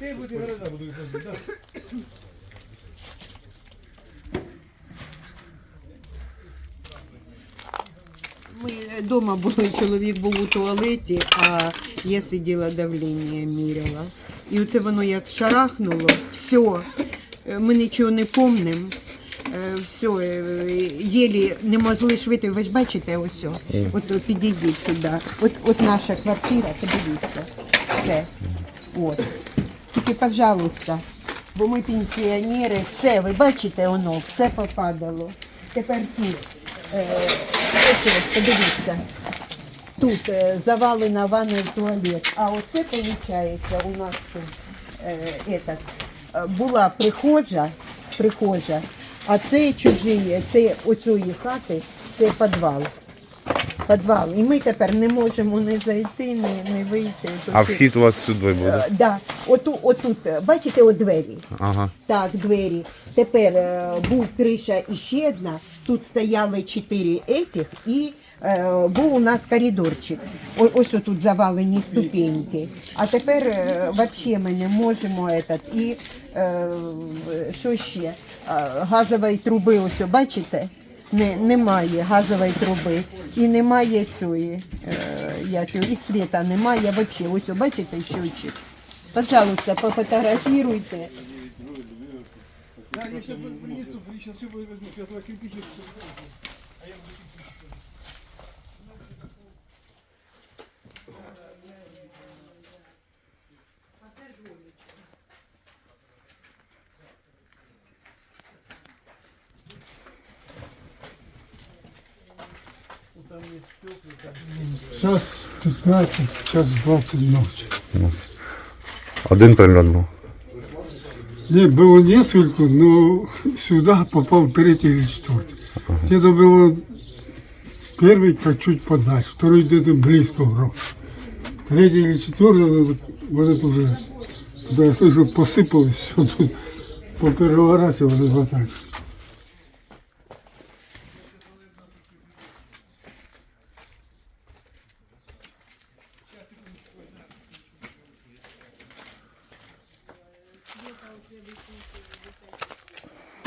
Ти будь города буду ходити. Ми вдома були, чоловік був у туалеті, а я сиділа давлення міряла. І оце воно як шарахнуло, все, ми нічого не помнимо. Все, єлі не могли швидко. Ви ж бачите, ось. От підійдіть сюди. От, от наша квартира, подивіться. Все. От. Тільки, пожалуйста, бо ми пенсіонери, все, ви бачите, воно, все попадало. Тепер тут. Е, ось, подивіться. Тут е, завалена ванна і туалет. А оце, виходить, у нас тут е, этот, е, була прихожа, прихожа, а це чужі, це оцієї хати, це підвал. Підвал. І ми тепер не можемо не зайти, не, не вийти. А вхід у вас сюди буде? Е, Да. Оту, отут, бачите, от двері. Ага. Так, двері. Тепер е, був криша іще одна. Тут стояли чотири етих і е, був у нас коридорчик. О, ось отут завалені ступеньки. А тепер е, взагалі ми не можемо этот. І е, що ще? Е, газової труби, ось бачите? Не, немає газової труби і немає цієї, е, як і світа немає взагалі. Ось бачите щочик. Пожалуйста, пофотографируйте. Да, я все принесу, сейчас все возьму, я А кирпичи. Час 15, час 20 ночи. Один прильот був. Не, было несколько, но сюда попал третий или четвертый. Где-то было первый как чуть подальше, второй где-то близко враг. Третий или четвертый, вот, вот это уже, да, я слышу, посыпалось все тут, попереворачивалось вот так. tinha visto um filme diferente.